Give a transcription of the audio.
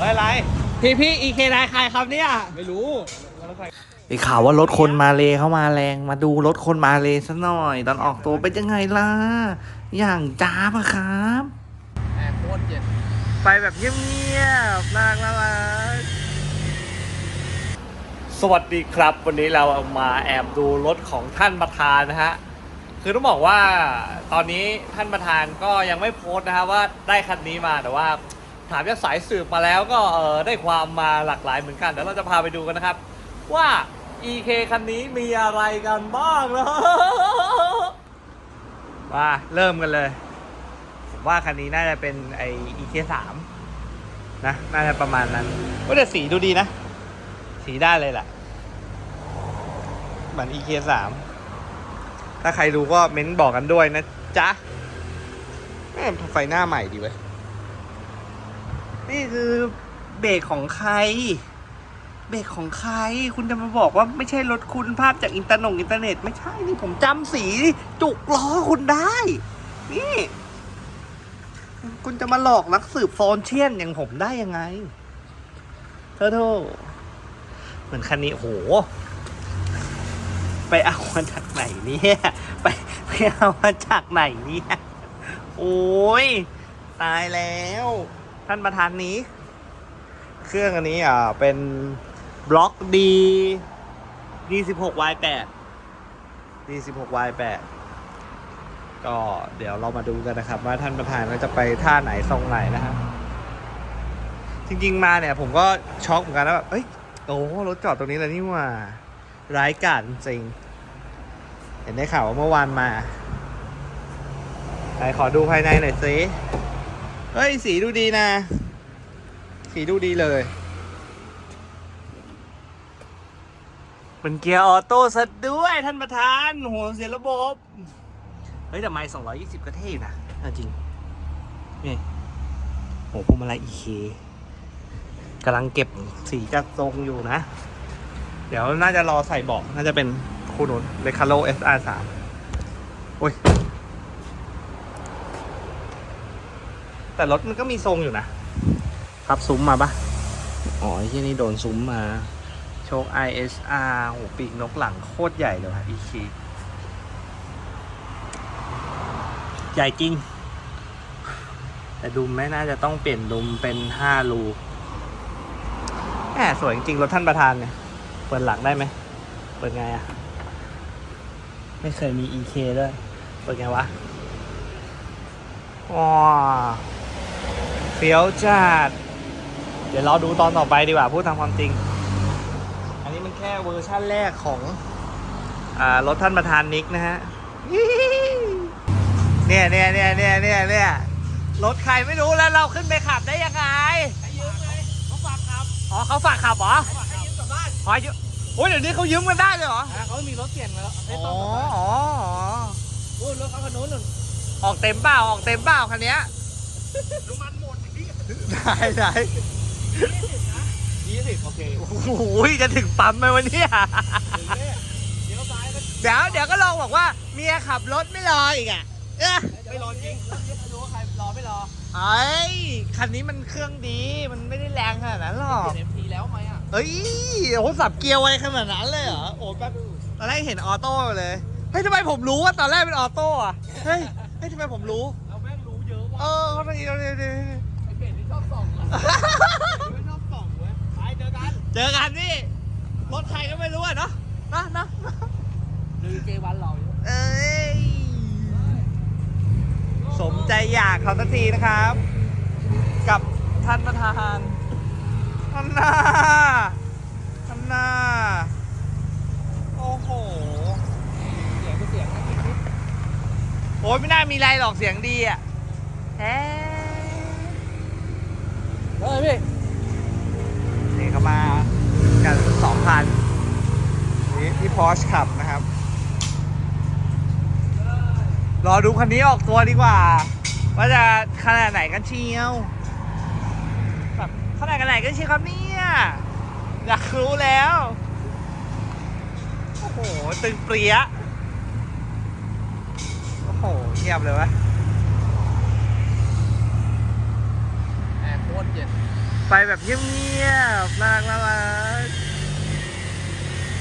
อะไรพี่พี่อีเคนายใครครับเนี่ย ไม่รู้ได้ข่าวว่ารถคนมาเลเข้ามาแรงมาดูรถคนมาเลซะหน่อย ตอนออกตัวเป็นยังไงล่ะ อย่างจ้าปะครับแอร์โคตรเย็นไปแบบเงียบๆน่ารักน่ารักสวัสดีครับ วันนี้เรามาแอบดูรถของท่านประธานนะฮะคือต้องบอกว่าตอนนี้ท่านประธานก็ยังไม่โพสต์นะฮะว่าได้คันนี้มาแต่ว่า ถามจากสายสืบมาแล้วก็เออได้ความมาหลากหลายเหมือนกันเดี๋ยวเราจะพาไปดูกันนะครับ ว่า EK คันนี้มีอะไรกันบ้างนะมาเริ่มกันเลยผมว่าคันนี้น่าจะเป็นไอ EK สามนะน่าจะประมาณนั้นก็แต่สีดูดีนะ สีได้เลยแหละเหมือน EK สามถ้าใครรู้ก็เม้นบอกกันด้วยนะจ๊ะแม่งไฟหน้าใหม่ดีเว้ย นี่คือเบรกของใคร เบรกของใคร คุณจะมาบอกว่าไม่ใช่รถคุณภาพจากอินเตอร์นงอินเทอร์เน็ต ไม่ใช่นี่ผมจำสีจุกล้อคุณได้ นี่ คุณจะมาหลอกนักสืบโซเชียนอย่างผมได้ยังไงเธอโทเหมือนคันนี้โอ้โห ไปเอามาจากไหนเนี่ยไปไปเอามาจากไหนเนี่ยโอ้ยตายแล้ว ท่านประธานนี้ เครื่องอันนี้อ่าเป็นบล็อกดีดีสิบหก Y แปดดีสิบหก Y แปดก็เดี๋ยวเรามาดูกันนะครับ ว่าท่านประธานก็จะไปท่าไหนทรงไหนนะฮะจริง ๆ มาเนี่ย ผมก็ช็อกเหมือนกันนะแบบเอ้ยโอ้รถจอดตรงนี้เลยนี่ว่าร้ายกาจจริง เห็นได้ข่าวว่าเมื่อวานมาไหนขอดูภายในหน่อยสิ เฮ้ย สีดูดีนะ สีดูดีเลย เป็นเกียร์ออโต้ซะด้วยท่านประธานโหเสียระบบ เฮ้ย แต่ไม่สองร้อยยี่สิบก็เท่อนะจริง นี่โหพวงมาลัยอีเคกำลังเก็บสีจัดทรงอยู่นะ เดี๋ยวน่าจะรอใส่เบาะน่าจะเป็นคูนู้นเลคาโล SR สามโอ้ย แต่รถมันก็มีทรงอยู่นะ พับซุ้มมาปะอ๋อไอ้ที่นี่โดนซุ้มมา โชค ISR โหปีกนกหลังโคตรใหญ่เลยว่ะ EK ใหญ่จริง แต่ดุมไม่น่าจะต้องเปลี่ยนดุมเป็นห้ารูแหมสวยจริงๆรถท่านประธานเนี่ย เปิดหลังได้ไหม เปิดไงอะไม่เคยมี EK ด้วย เปิดไงวะว้า เฟี้ยวจัด เดี๋ยวเราดูตอนต่อไปดีกว่าพูดทางความจริง อันนี้มันแค่เวอร์ชั่นแรกของอ่ารถท่านประธานนิกนะฮะ เนี่ยเนี่ยเนี่ยเนี่ยเนี่ยเนี่ยรถใครไม่รู้แล้วเราขึ้นไปขับได้ยังไงให้ยืมไงเขาฝากขับ อ๋อเขาฝากขับเหรอเขาฝากให้ยืมกลับบ้านขอยืมโอ้ยเดี๋ยวนี้เขายืมกันได้เลยเหรออ่าเขามีรถเปลี่ยนมาแล้วให้อ๋ต้อองกลับบ้านอ๋ออ๋อโอ้ยรถเขาคันนู้นนู่นออกเต็มเปล่าออกเต็มเปล่าคันเนี้ยน้ำมันหม ดพี่ได้ได้ยี่สิบโอเคโอ้โหจะถึงปั๊มไหมวันนี้ถึงเนี่ยเดี๋ยวซ้ายก็เดี๋ยวเดี๋ยวก็ลองบอกว่าเมียขับรถไม่รออีกอะเอ๊ะไม่รอจริงแล้วเดี๋ยวจะดูว่าใครรอไม่รอเอ้ยคันนี้มันเครื่องดีมันไม่ได้แรงขนาดนั้นหรอกเปลี่ยนเอ็มพีแล้วไหมอะเอ้ยโอ้โหสับเกียร์ไว้ขนาดนั้นเลยเหรอโอ้แป๊บตอนแรกเห็นออโต้เลยเฮ้ยทำไมผมรู้ว่าตอนแรกเป็นออโต้อะเฮ้ยเฮ้ยทำไมผมรู้เราแม่งรู้เยอะเอว่าอเขาตรงนี้ตรงนี้ตรงนี้ ไอ้เป็ดนี่ชอบส่องเหรอไม่ชอบส่องเว้ยไปเจอกัน เจอกันนี่ รถใครก็ไม่รู้อะเนาะนะนะ ลือเจวันเราอยู่ เอ้ย สม ใจอยากเขาสักทีนะครับ กับท่านประธานท่านหน้าท่านหน้าโอ้โห เสียงก็เสียงนะคิดคิดโอ้ยไม่น่ามีอะไรหรอกเสียงดีอะแฮเฮ้ยพี่นี่เขามากันสองพันนี่ที่พอชขับนะครับ รอดูคันนี้ออกตัวดีกว่า ว่าจะขนาดไหนกันเชียวแบบขนาดกันไหนกันเชียวครับเนี่ยอยากรู้แล้ว โอ้โห ตึงเปรี้ยโอ้โหเงียบเลยวะแอร์โคตรเย็นไปแบบเงียบๆน่ารักน่า